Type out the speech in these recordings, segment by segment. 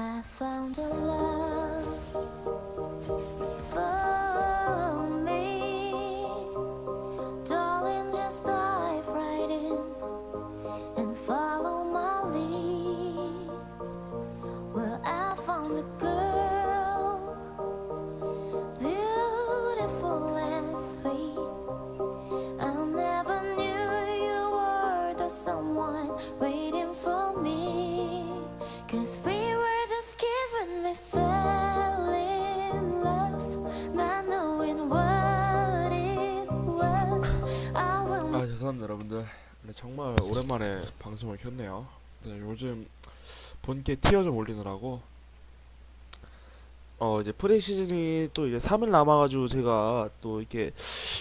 I found a love 정말 오랜만에 방송을 켰네요. 네, 요즘 본캐 티어 좀 올리느라고. 어 이제 프리 시즌이 또 이제 3일 남아가지고 제가 또 이렇게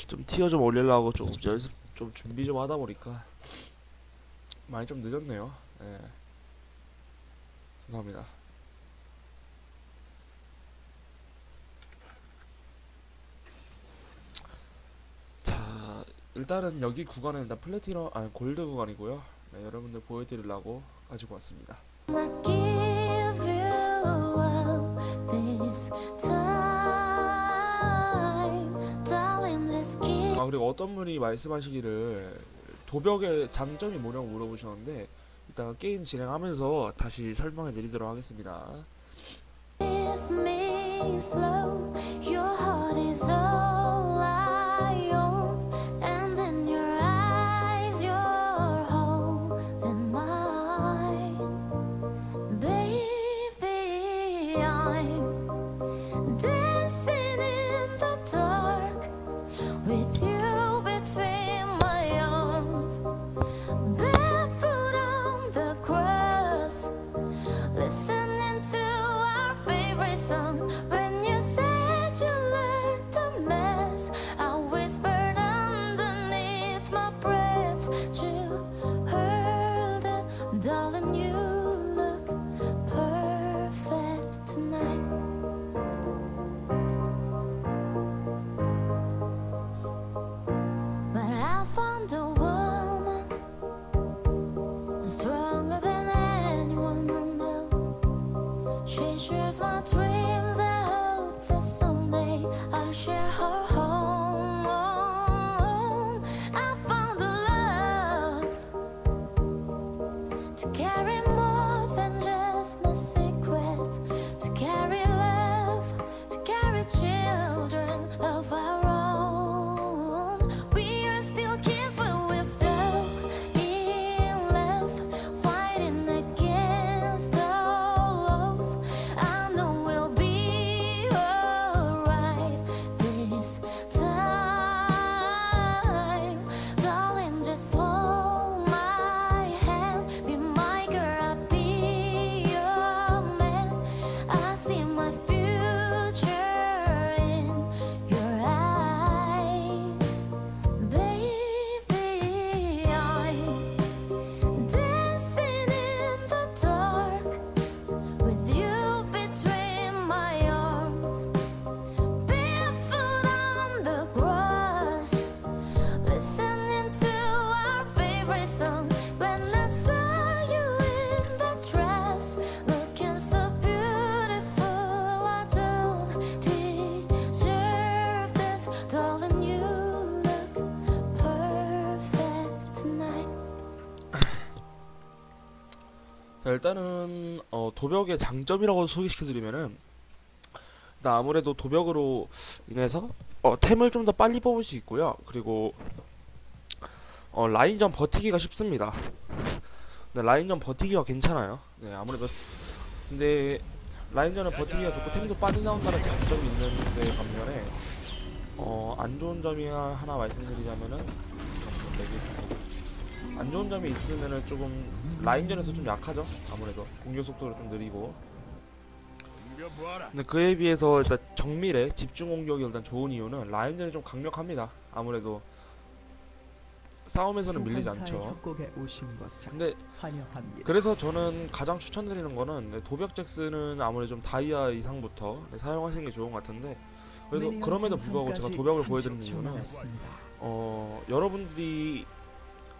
좀 티어 좀 올리려고 좀 연습 좀 준비 좀 하다 보니까 많이 좀 늦었네요. 네. 죄송합니다 일단은 여기 구간은 일단 플래티넘 아니 골드 구간이고요. 네, 여러분들 보여드리려고 가지고 왔습니다. 아 그리고 어떤 분이 말씀하시기를 도벽의 장점이 뭐냐고 물어보셨는데 이따가 게임 진행하면서 다시 설명해 드리도록 하겠습니다. 자 일단은 어, 도벽의 장점이라고 소개시켜드리면은 일단 아무래도 도벽으로 인해서 어, 템을 좀 더 빨리 뽑을 수 있고요. 그리고 어, 라인전 버티기가 쉽습니다. 네, 라인전 버티기가 괜찮아요. 네 아무래도 근데 라인전은 버티기가 좋고 템도 빨리 나온다는 장점이 있는데 반면에 어, 안 좋은 점이 하- 하나 말씀드리자면은. 안 좋은 점이 있으면은 조금 라인전에서 좀 약하죠. 아무래도 공격 속도가 좀 느리고. 근데 그에 비해서 일단 정밀에 집중 공격이 일단 좋은 이유는 라인전이 좀 강력합니다. 아무래도 싸움에서는 밀리지 않죠. 근데. 그래서 저는 가장 추천드리는 거는 네, 도벽 잭스는 아무래도 좀 다이아 이상부터 네, 사용하시는 게 좋은 것 같은데 그래도 미니언 그럼에도 불구하고 제가 도벽을 30초 보여드리는 이유는. 어 여러분들이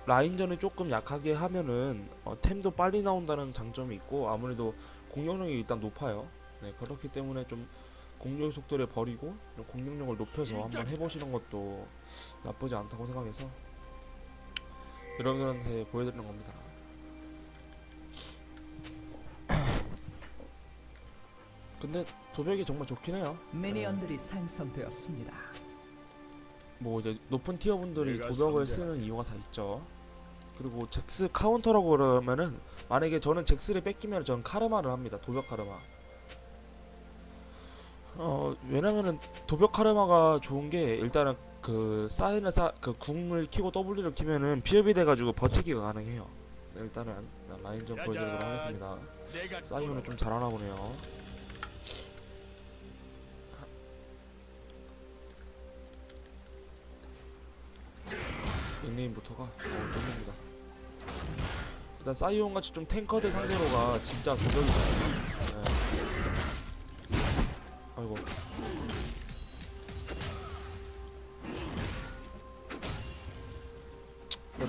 라인전을 조금 약하게 하면은 어, 템도 빨리 나온다는 장점이 있고 아무래도 공격력이 일단 높아요. 네, 그렇기 때문에 좀 공격 속도를 버리고 좀 공격력을 높여서 한번 해보시는 것도 나쁘지 않다고 생각해서 여러분들한테 보여드리는 겁니다. 근데 도벽이 정말 좋긴 해요. 미니언들이 생성되었습니다. 뭐 이제 높은 티어 분들이 내가 도벽을. 쓰는 이유가 다 있죠. 그리고 잭스 카운터라고 그러면은 만약에 저는 잭스를 뺏기면 저는 카르마를 합니다. 도벽 카르마. 어 왜냐면은 도벽 카르마가 좋은 게 일단은 그 사인을 싸그 궁을 키고 W를 키면은 피업이 돼가지고 버티기가 가능해요. 네, 일단은 라인 좀 보여드리도록. 하겠습니다. 내가 사이온은 좀 잘하나 보네요. 닉네임부터가 어, 뚫립니다. 일단 사이온 같이 좀 탱커들 상대로가 진짜 도전이다. 네. 아이고.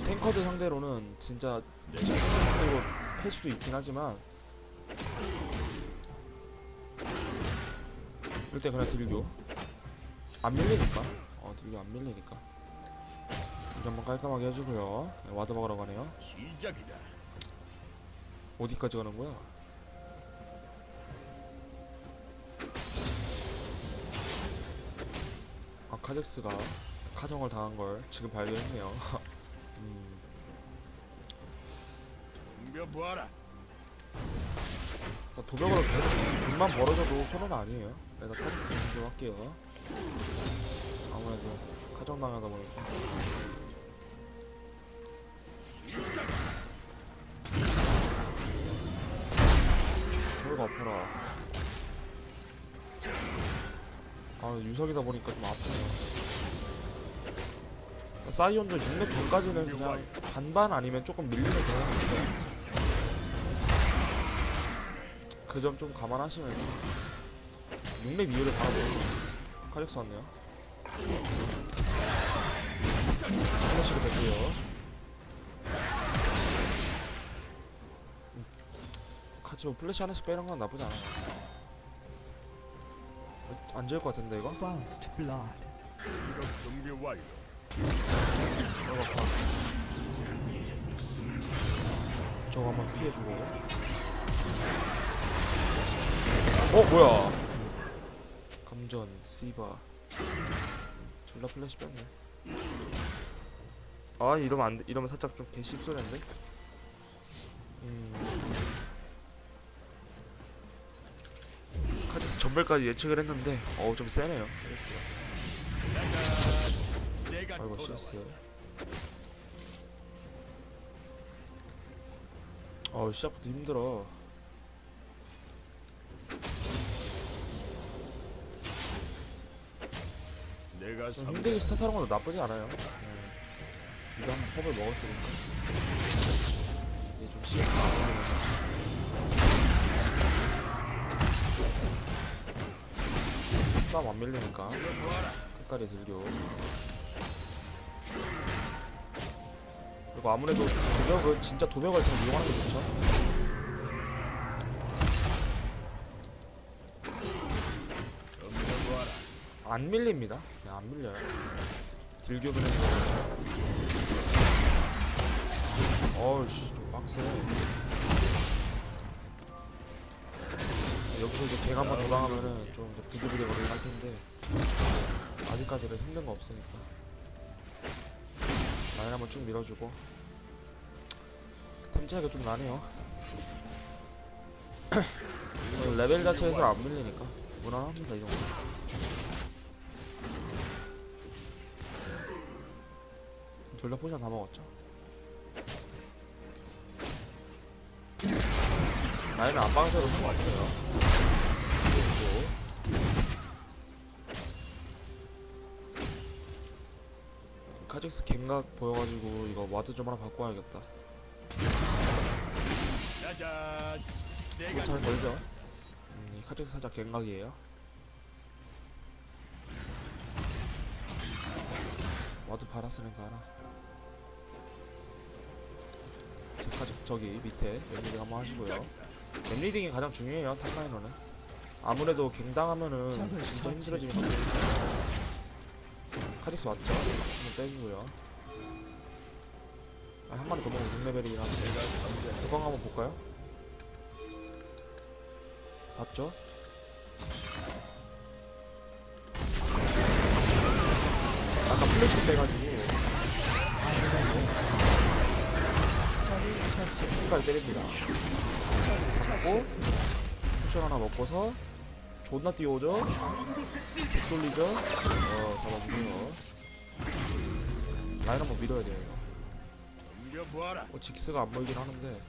탱커들 상대로는 진짜 상대로 팰 수도 있긴 하지만 이때 그냥 딜교 안 밀리니까 어 딜교 안 밀리니까 이거 한번 깔끔하게 해주고요 네, 와드 먹으러 가네요 시작이다. 어디까지 가는 거야? 아 카젝스가 카정을 당한 걸 지금 발견했네요. 음. 일단 도벽으로 계속 돈만 벌어져도 손해는 아니에요. 내가 카젝스 좀 할게요. 아무래도 카정 당하다 보니까 저리가 아파라 아 유석이다 보니까 좀 아프네요 사이온도 6렙 전까지는 그냥 반반 아니면 조금 밀리는 경향이 있어요. 그 점 좀 감안하시면서. 6렙 이후를 바라보는 카렉스 왔네요. 플래시로 됐고요 같이 뭐 플래시 하나씩 빼는 건 나쁘지 않아요. 안 지을 것 같은데 이거? First blood. 이런 준비 완료. 저거 아파 저거 한번 피해주고. 어 뭐야? 감전 씨바. 둘 다 플래시 뺐네. 아 이러면 안 돼. 이러면 살짝 좀 개씹소리인데? 음 전멸까지 예측을 했는데 어우 좀 세네요. 내가 아이고. CS 어우 시작부터 힘들어. 내가 힘들게 스타트하는 것도 나쁘지 않아요. 네. 이거 한번 컵을 먹었으니까. 이제 좀 CS 나오면서 싸움 안 밀리니까 끝까지 들교 그리고 아무래도 도벽은 진짜 도벽을 잘 이용하는 게 좋죠. 안 밀립니다. 그냥 안 밀려요. 딜교는 어우씨 좀 빡세 여기서 이제 걔가 한번 도망하면은 좀 이제 부들부들 거리긴 할 텐데 아직까지는 힘든 거 없으니까 라인 한번 쭉 밀어주고 템 차이가 좀 나네요. 어, 레벨 자체에서 안 밀리니까 무난합니다 이 정도. 둘 다 포션 다 먹었죠? 라인은 안방에서도 상관없어요 카직스 갱각 보여가지고 이거 와드 좀 하나 바꿔야겠다 짜잔. 내가 잘 걸죠? 음, 이 카직스 살짝 갱각이에요 와드 받았으니까 하나 저 카직스 저기 밑에 연결 한번 하시고요 맵리딩이 가장 중요해요 탑라이너는 아무래도 갱당하면은 진짜 힘들어지는. 거예요 카릭스 맞죠? 한번 빼주고요 아, 한 마리 더 먹으면 6레벨이긴 한데 도강 한번 볼까요? 봤죠? 아까 플래시 빼가지고. 신발 때립니다 처치했습니다. 쿠션 하나 먹고서 존나 뛰어오죠? 돌리죠? 어 잡아주고요 라인 한번 밀어야 돼요 이거. 어, 직스가 안 보이긴 하는데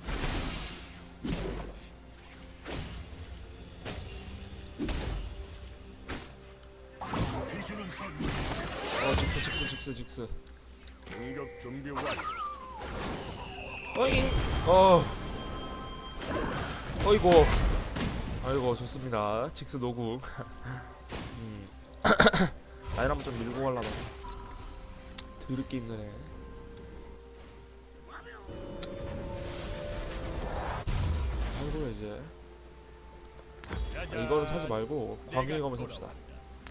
어 직스 직스 직스 직스 공격 준비 완료. 어이 어 어이고 아이고 좋습니다. 직스 노궁. 음. 라인 한번 좀 밀고 가려다 드럽게 힘드네. 아이고 이제 아, 이거는 사지 말고 광해의 검을 삽시다.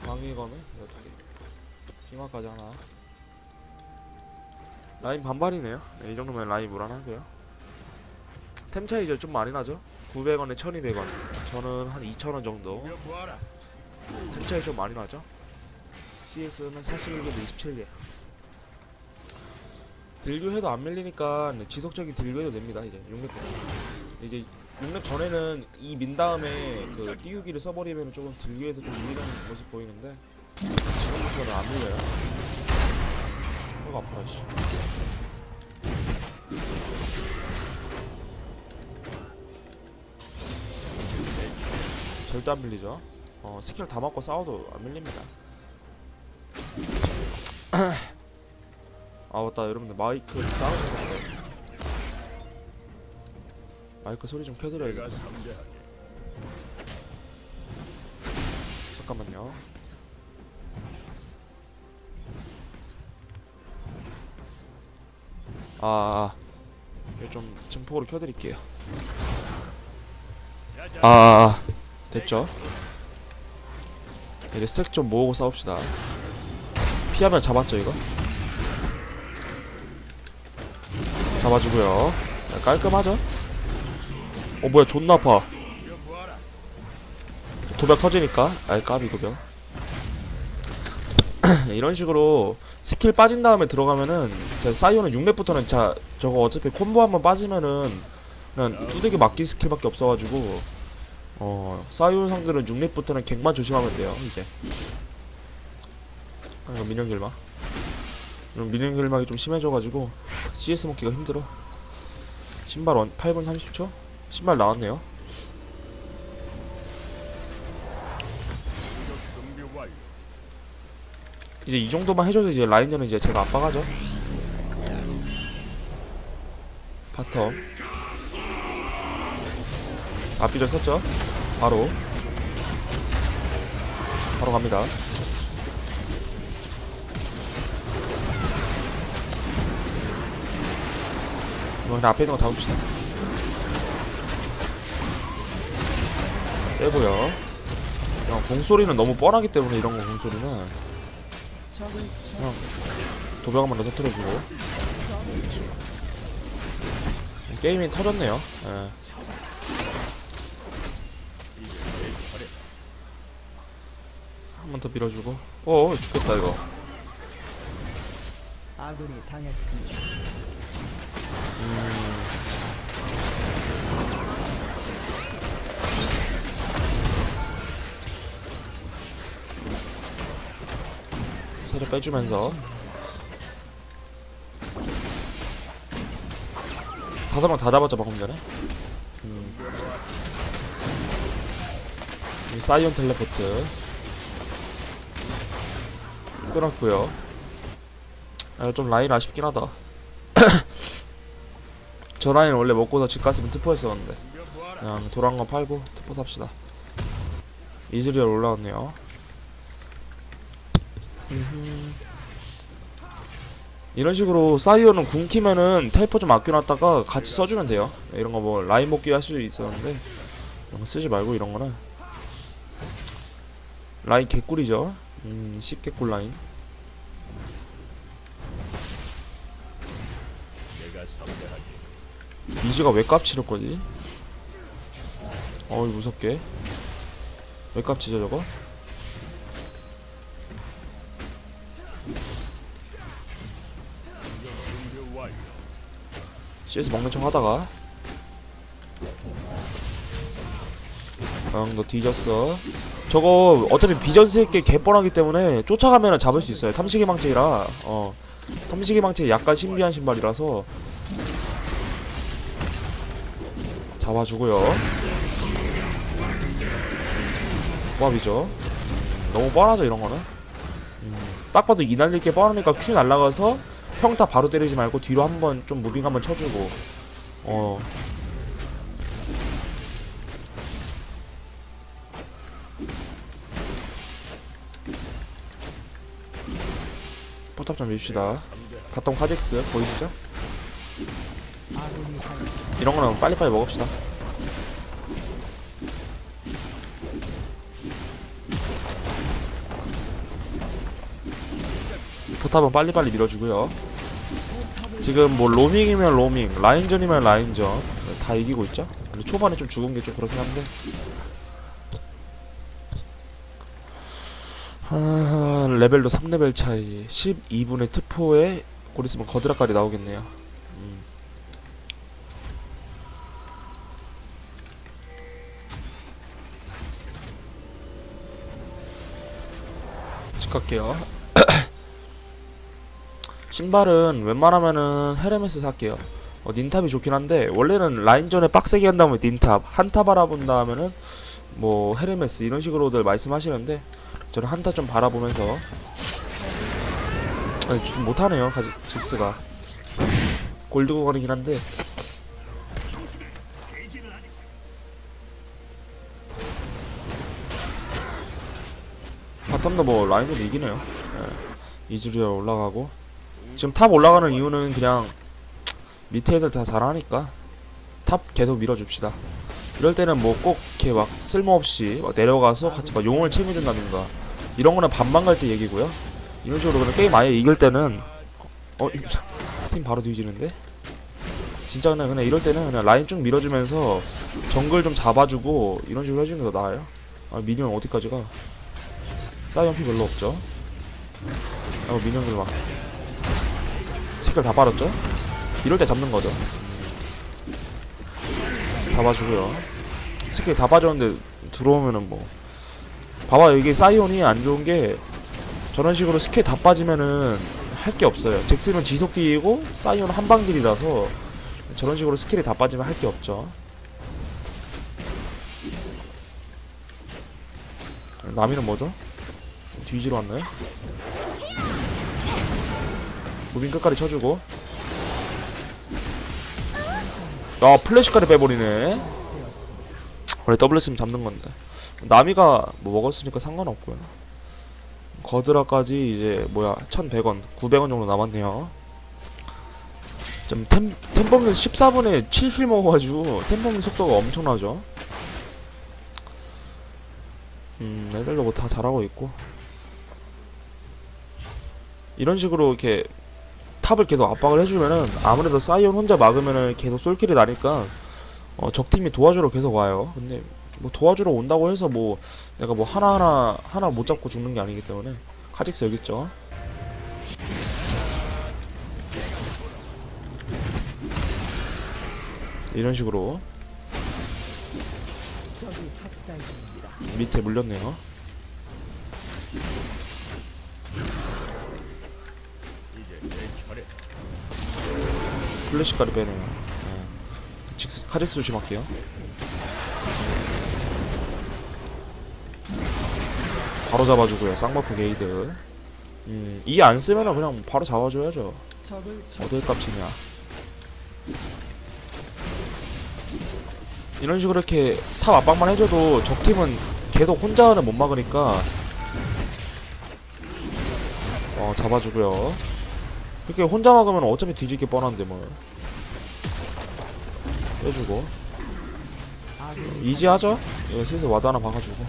광해의 검은 두개. 희망까지 하나. 라인 반반이네요. 네, 이 정도면 라인 무난하고요. 템 차이 이제 좀 많이 나죠 900원에 1200원. 저는 한 2000원 정도. 템 차이 좀 많이 나죠? CS는 41개 27개. 딜교 해도 안 밀리니까 지속적인 딜교 해도 됩니다 이제. 6렙 이제 6렙 전에는 이 민 다음에 그 띄우기를 써버리면 조금 딜교에서 좀 밀리는 모습 보이는데 지금부터는 안 밀려요. 혀가 아파라 씨 절대 안 밀리죠 어 스킬 다 맞고 싸워도 안 밀립니다 아 맞다 여러분들 마이크 다운했는데 마이크 소리 좀 켜드려야겠다. 잠깐만요 아, 아 이거 좀 증폭으로 켜드릴게요. 아, 아, 아. 됐죠? 이제 스택 좀 모으고 싸웁시다. 피하면 잡았죠 이거? 잡아주고요. 야, 깔끔하죠? 어 뭐야 존나 아파. 도벽 터지니까. 아이 까비 도벽. 이런 식으로 스킬 빠진 다음에 들어가면은 자, 사이오는 6렙부터는 자 저거 어차피 콤보 한번 빠지면은 그냥 두들기 맞기 스킬밖에 없어가지고 어 사이오 상들은 6렙부터는 갱만 조심하면 돼요 이제 아 이거 민영 길막 이런 민영 길막이 좀 심해져가지고 CS 먹기가 힘들어 신발 원 8분 30초? 신발 나왔네요. 이제 이 정도만 해줘도 이제 라인전은 이제 제가 압박하죠. 바텀. 앞비절 썼죠. 바로. 바로 갑니다. 그냥 앞에 있는 거 잡읍시다. 빼고요. 그냥 공소리는 너무 뻔하기 때문에 이런 거 공소리는 형 도벽 한번 더 터트려주고 게임이 터졌네요 예. 한 번 더 밀어주고. 어 죽겠다 이거. 아군이 당했습니다. 살짝 빼주면서. 다섯 명 다 잡았죠 방금 전에? 음. 이 사이온 텔레포트 끊었고요. 아, 좀 라인 아쉽긴 하다. 저 라인 원래 먹고서 집 갔으면 트포 했었는데. 그냥 돌아간 거 팔고 트포 삽시다. 이즈리얼 올라왔네요. 이런 식으로 사이오는 궁 키면은 텔포 좀 아껴놨다가 같이 써주면 돼요. 이런 거 뭐 라인 먹기 할 수 있었는데 이런 거 쓰지 말고 이런 거는. 라인 개꿀이죠 음 씹개꿀 라인 내가 상대하지. 이지가 왜 깝치를 거지? 어이 무섭게 왜 깝치죠 저거? CS 먹는 척 하다가 응 너 뒤졌어 저거 어차피 비전스럽게 개뻔하기 때문에 쫓아가면 잡을 수 있어요. 탐식의 망치라. 어. 탐식의 망치 약간 신비한 신발이라서. 잡아주고요. 조합이죠. 너무 뻔하죠 이런 거는? 음, 딱 봐도 이 날릴 게 뻔하니까 큐 날라가서 평타 바로 때리지 말고 뒤로 한번 좀 무빙 한번 쳐주고. 어 포탑 좀 밉시다. 바텀 카젝스 보이시죠? 이런 거는 빨리빨리 먹읍시다. 포탑은 빨리빨리 밀어주고요. 지금 뭐 로밍이면 로밍 라인전이면 라인전 다 이기고 있죠? 초반에 좀 죽은 게 좀 그렇긴 한데. 아, 레벨도 3레벨 차이 12분의 트포에 곧 있으면 거드라까지 나오겠네요. 음. 집 갈게요 신발은 웬만하면은 헤르메스 살게요. 어, 닌탑이 좋긴 한데 원래는 라인전에 빡세게 한다면 닌탑 한타 바라본다 하면은 뭐 헤르메스 이런 식으로들 말씀하시는데 저는 한타 좀 바라보면서. 아니 좀 못하네요 가지 직스가. 골드고 거리긴 한데. 바텀도 뭐 라인으로 이기네요. 예. 이즈리얼 올라가고. 지금 탑 올라가는 이유는 그냥 밑에 애들 다 잘하니까 탑 계속 밀어줍시다 이럴 때는 뭐 꼭 이렇게 막 쓸모없이 막 내려가서 같이 막 용을 채워준다든가 이런 거는 반반 갈 때 얘기고요 이런 식으로 그냥 게임 아예 이길 때는 어? 이- 팀 바로 뒤지는데? 진짜 그냥, 그냥 이럴 때는 그냥 라인 쭉 밀어주면서 정글 좀 잡아주고 이런 식으로 해주는 게 더 나아요 아 미니언 어디까지 가? 사이언 피 별로 없죠 아 미니언들 막 색깔 다 빨았죠? 이럴 때 잡는 거죠 잡아주고요 스킬 다 빠졌는데 들어오면은 뭐 봐봐 이게 사이온이 안 좋은 게 저런 식으로 스킬 다 빠지면은 할 게 없어요 잭스는 지속 딜이고 사이온 한방 딜이라서 저런 식으로 스킬이 다 빠지면 할 게 없죠 나미는 뭐죠? 뒤지러 왔나요? 무빙 끝까지 쳐주고 아 플래시까지 빼버리네. 원래 했으면 잡는 건데. 나미가 뭐 먹었으니까 상관없고요. 거드라까지 이제 뭐야 1100원 900원 정도 남았네요. 좀 템, 템범는 14분에 7킬 먹어가지고 템범는 속도가 엄청나죠. 음 애들도 뭐 다 잘하고 있고. 이런 식으로 이렇게 탑을 계속 압박을 해주면은 아무래도 사이온 혼자 막으면은 계속 쏠킬이 나니까 어, 적팀이 도와주러 계속 와요. 근데 뭐 도와주러 온다고 해서 뭐 내가 뭐 하나하나 하나 못 잡고 죽는 게 아니기 때문에 카직스 여기 있죠. 이런 식으로. 밑에 물렸네요. 플래시까지 빼네요. 카직스 조심할게요. 바로 잡아주고요. 쌍버프 게이드. 음, 이 안 쓰면은 그냥 바로 잡아줘야죠. 어딜 값이냐 이런 식으로 이렇게 탑 압박만 해줘도 적팀은 계속 혼자는 못 막으니까 어 잡아주고요 이렇게 혼자 막으면 어차피 뒤질게 뻔한데 뭐 빼주고 이지하죠? 이거 슬슬 와드 하나 박아주고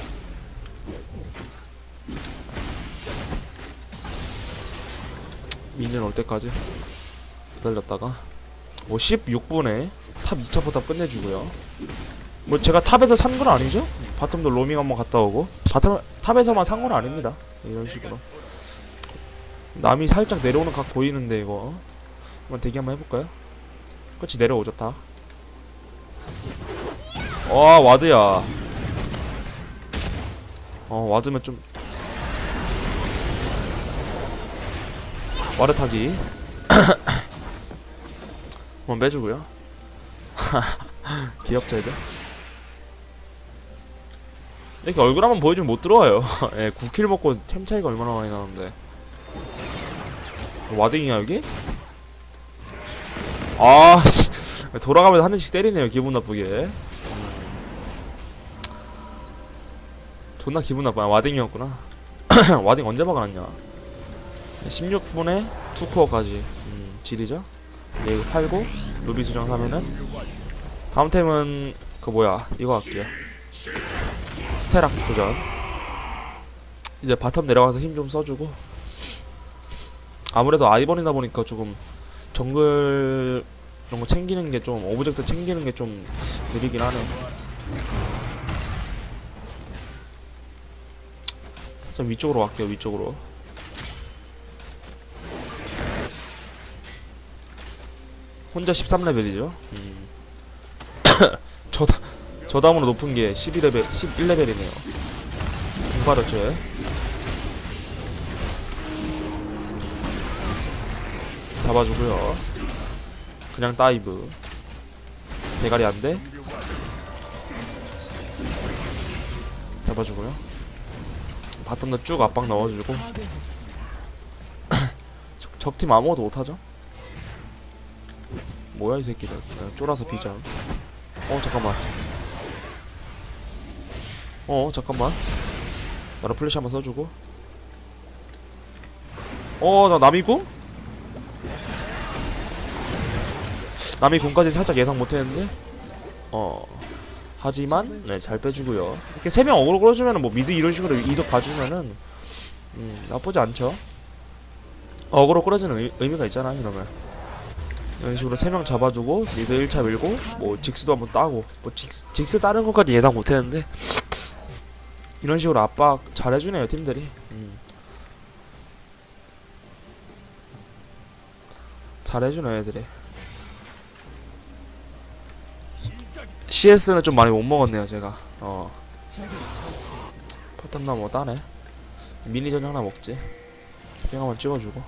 미니언 올 때까지 기다렸다가 뭐 16분에 탑 2차 포탑 끝내주고요 뭐 제가 탑에서 산 건 아니죠? 바텀도 로밍 한번 갔다 오고 바텀 탑에서만 산 건 아닙니다 이런 식으로 남이 살짝 내려오는 각 보이는데 이거 한번 대기 한번 해볼까요? 그렇지 내려오죠 다. 와 와드야. 어 와드면 좀 와드 타기. 한번 빼주고요. 귀엽죠 애들. 이렇게 얼굴 한번 보여주면 못 들어와요. 예, 9킬 먹고 템 차이가 얼마나 많이 나는데. 와딩이야 여기? 아 씨. 돌아가면서 한 대씩 때리네요 기분 나쁘게 존나 기분 나빠 와딩이었구나. 와딩 언제 박아놨냐? 16분에 2코어까지. 음, 질이죠? 네, 이거 팔고 루비 수정 사면은. 다음 템은 그 뭐야? 이거 할게요. 스테락 도전. 이제 바텀 내려가서 힘 좀 써주고. 아무래도 아이번이다 보니까 조금 정글 이런 거 챙기는 게 좀 오브젝트 챙기는 게 좀 느리긴 하네. 좀 위쪽으로 갈게요 위쪽으로. 혼자 13레벨이죠. 음. 저, 다- 저 다음으로 높은 게 12레벨, 11레벨이네요. 공바르죠. 잡아주고요. 그냥 다이브 대가리 안돼 잡아주고요 바텀도 쭉 압박 넣어주고. 적- 적팀 아무것도 못하죠? 뭐야 이 새끼들. 쫄아서 비자. 어 잠깐만. 어 잠깐만. 나랑 플래시 한번 써주고. 어나 남이궁? 남이 궁까지 살짝 예상 못했는데? 어 하지만 네 잘 빼주고요. 이렇게 세 명 어그로 끌어주면은 뭐 미드 이런 식으로 이득 봐주면은 음 나쁘지 않죠. 어그로 끌어주는 의, 의미가 있잖아 이러면. 이런 식으로 세 명 잡아주고 미드 1차 밀고 뭐 직스도 한번 따고 뭐 직스, 직스 따는 것까지 예상 못했는데 이런 식으로 압박 잘해주네요 팀들이. 음. 잘해주네 애들이 CS는 좀 많이 못 먹었네요 제가. 어. 파탐나 뭐 따네. 미니전 하나 먹지. 핑 한번 찍어주고.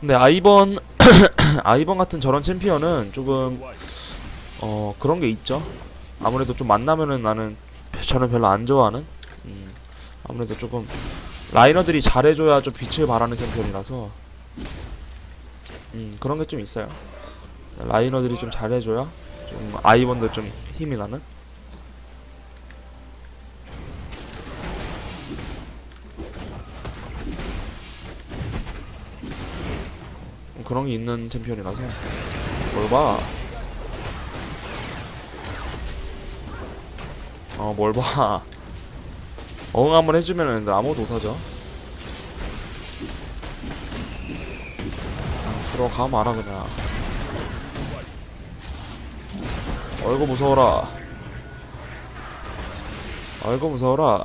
근데 아이번 아이번 같은 저런 챔피언은 조금 어 그런 게 있죠. 아무래도 좀 만나면은 나는 저는 별로 안 좋아하는? 음. 아무래도 조금 라이너들이 잘해줘야 좀 빛을 발하는 챔피언이라서. 음 그런 게 좀 있어요. 라이너들이 좀 잘해줘야 좀 아이번도 좀 힘이 나는 그런 게 있는 챔피언이라서 뭘 봐? 어, 뭘 봐? 어응 한번 해주면은 아무것도 못하죠. 아, 들어가 마라 그냥. 어이구 무서워라. 어이구 무서워라.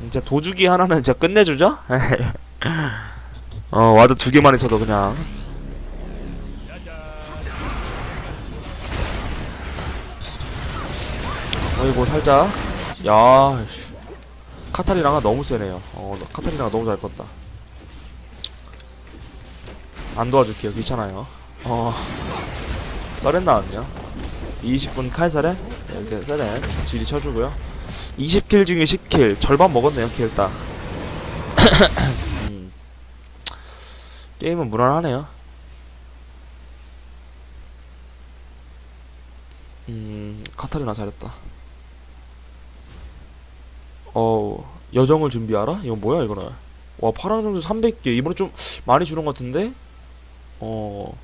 진짜 도주기 하나는 진짜 끝내주죠? 어 와드 두 개만 있어도 그냥 어이구 살짝 야 씨. 카타리나가 너무 세네요 어 카타리나가 너무 잘 껐다 안 도와줄게요 귀찮아요 어 서렌 나왔냐 20분 칼사렌 이렇게 서렌 질이 쳐주고요 20킬 중에 10킬 절반 먹었네요 킬딱 음. 게임은 무난하네요. 음, 카타리나 잘했다. 어, 여정을 준비하라? 이건 뭐야, 이거는? 와 파랑정주 300개 이번에 좀 많이 주는 것 같은데 어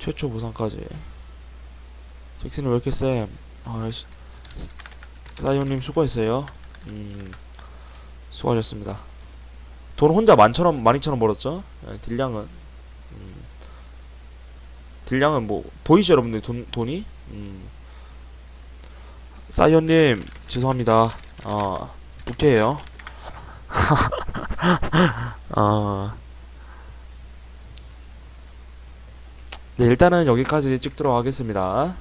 최초 보상까지 잭슨이 왜 이렇게 쎄 아, 씨. 사이오님 수고했어요. 음 수고하셨습니다. 돈 혼자 만천원 만이천원 벌었죠? 예, 딜량은. 음, 딜량은 뭐 보이시죠 여러분들? 돈, 돈이? 음. 사이오님 죄송합니다. 어 부캐예요. 어. 네, 일단은 여기까지 찍도록 하겠습니다.